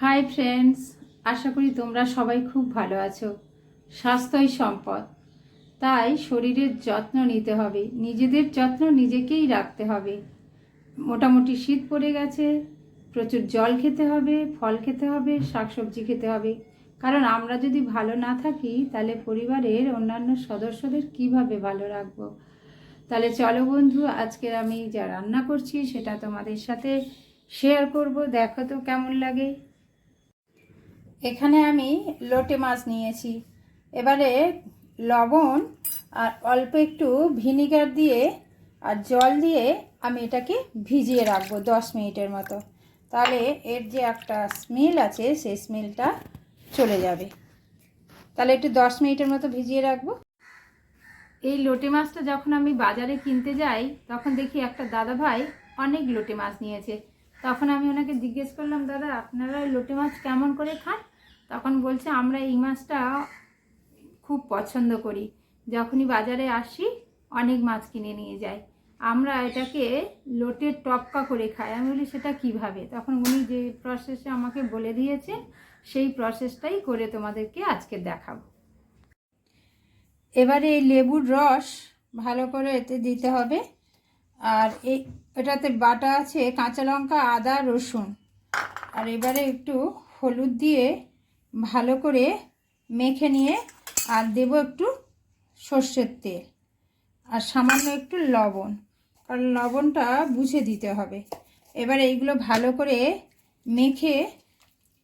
Hi friends আশা করি তোমরা সবাই খুব ভালো আছো। স্বাস্থ্যই সম্পদ। তাই শরীরের যত্ন নিতে হবে। নিজেদের যত্ন নিজেকেই রাখতে হবে। মোটামুটি শীত পড়ে গেছে, প্রচুর জল খেতে হবে, ফল খেতে হবে, শাকসবজি খেতে হবে। কারণ আমরা যদি ভালো না থাকি, তাহলে পরিবারের অন্যান্য সদস্যদের কীভাবে ভালো রাখব? তাহলে চলো বন্ধু, আজকে আমি যা রান্না করছি, সেটা তোমাদের সাথে শেয়ার করব। দেখো তো কেমন লাগে। এখানে আমি লোটে মাছ নিয়েছি। এবারে লবণ আর অল্প একটু ভিনিগার দিয়ে আর জল দিয়ে আমি এটাকে ভিজিয়ে রাখব দশ মিনিটের মতো। তাহলে এর যে একটা স্মেল আছে, সেই স্মেলটা চলে যাবে। তাহলে একটু দশ মিনিটের মতো ভিজিয়ে রাখব। এই লোটে মাছটা যখন আমি বাজারে কিনতে যাই, তখন দেখি একটা দাদা ভাই অনেক লোটে মাছ নিয়েছে। তখন আমি ওনাকে জিজ্ঞেস করলাম, দাদা, আপনারা লোটে মাছ কেমন করে খান? তখন বলছে, আমরা এই মাছটা খুব পছন্দ করি। যখনই বাজারে আসি, অনেক মাছ কিনে নিয়ে যাই। আমরা এটাকে লোটের টপকা করে খাই। আমি বলি, সেটা কীভাবে? তখন উনি যে প্রসেসে আমাকে বলে দিয়েছেন সেই প্রসেসটাই করে তোমাদেরকে আজকে দেখাবো। এবারে এই লেবুর রস ভালো করে এতে দিতে হবে। আর এই, এটাতে বাটা আছে কাঁচা লঙ্কা, আদা, রসুন। আর এবারে একটু হলুদ দিয়ে ভালো করে মেখে নিয়ে আর দেবো একটু সর্ষের তেল আর সামান্য একটু লবণ, কারণ লবণটা বুঝে দিতে হবে। এবার এইগুলো ভালো করে মেখে,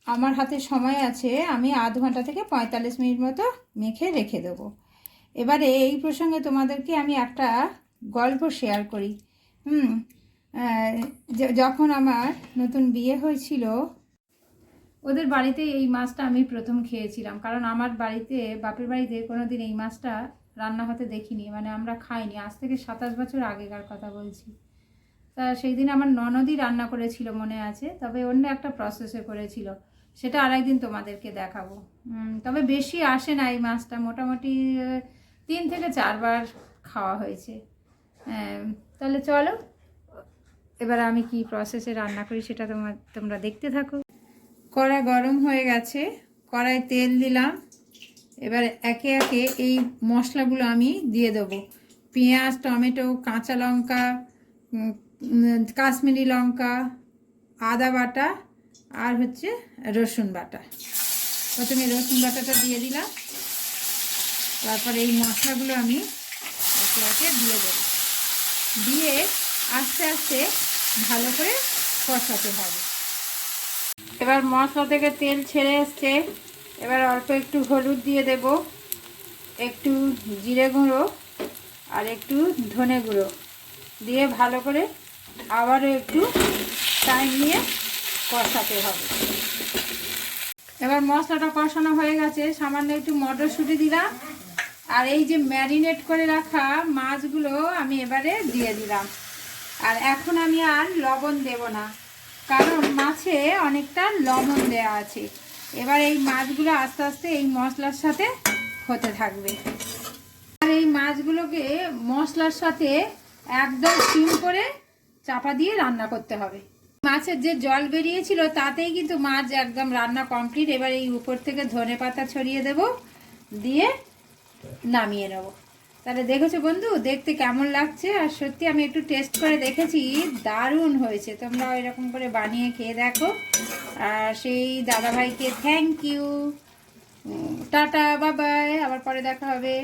আমার হাতে সময় আছে, আমি আধ ঘণ্টা থেকে পঁয়তাল্লিশ মিনিট মতো মেখে রেখে দেবো। এবারে এই প্রসঙ্গে তোমাদেরকে আমি একটা গল্প শেয়ার করি। হুম যখন আমার নতুন বিয়ে হয়েছিল ওদের বাড়িতে এই মাছটা আমি প্রথম খেয়েছিলাম। কারণ আমার বাড়িতে, বাপের বাড়িতে কোনোদিন এই মাছটা রান্না হতে দেখিনি মানে আমরা খাইনি। আজ থেকে সাতাশ বছর আগেকার কথা বলছি। তা সেই দিন আমার ননদই রান্না করেছিল, মনে আছে। তবে অন্য একটা প্রসেসে করেছিল। সেটা আরেকদিন তোমাদেরকে দেখাবো। তবে বেশি আসে না এই মাছটা। মোটামুটি তিন থেকে চারবার খাওয়া হয়েছে। তাহলে চলো। এবার আমি কি প্রসেসে রান্না করি সেটা তোমার তোমরা দেখতে থাকো। কড়া গরম হয়ে গেছে কড়াই তেল দিলাম। এবার একে একে এই মশলাগুলো আমি দিয়ে দেবো। পেঁয়াজ, টমেটো, কাঁচা লঙ্কা কাশ্মীরি লঙ্কা, আদা বাটা আর হচ্ছে রসুন বাটা। প্রথমে রসুন বাটাটা দিয়ে দিলাম। তারপরে এই মশলাগুলো আমি একে একে দিয়ে দেবো। দিয়ে আস্তে আস্তে ভালো করে কষাতে হবে। এবার মশলা থেকে তেল ছেড়ে এসছে। এবার অল্প একটু হলুদ দিয়ে দেব। একটু জিরে গুঁড়ো আর একটু ধনে গুঁড়ো। দিয়ে ভালো করে আবারও একটু টাইম নিয়ে কষাতে হবে। এবার মশলাটা কষানো হয়ে গেছে। সামান্য একটু মটরশুঁটি দিলাম। আর এই যে ম্যারিনেট করে রাখা মাছগুলো আমি এবারে দিয়ে দিলাম। আর এখন আমি আর লবণ দেব না। কারণ মাছে অনেকটা লবণ দেওয়া আছে। এবার এই মাছগুলো আস্তে আস্তে এই মশলার সাথে হতে থাকবে। আর এই মাছগুলোকে মশলার সাথে একদম সিম করে চাপা দিয়ে রান্না করতে হবে। মাছের যে জল বেরিয়েছিল, তাতেই কিন্তু মাছ একদম রান্না কমপ্লিট এবার এই উপর থেকে ধনে পাতা ছড়িয়ে দেব, দিয়ে নামিয়ে নেব। তাহলে দেখেছ বন্ধু, দেখতে কেমন লাগছে? আর সত্যি আমি একটু টেস্ট করে দেখেছি, দারুণ হয়েছে। তোমরা এরকম করে বানিয়ে খেয়ে দেখো। আর সেই দাদাভাইকে থ্যাংক ইউ টাটা বাবাই আবার পরে দেখা হবে।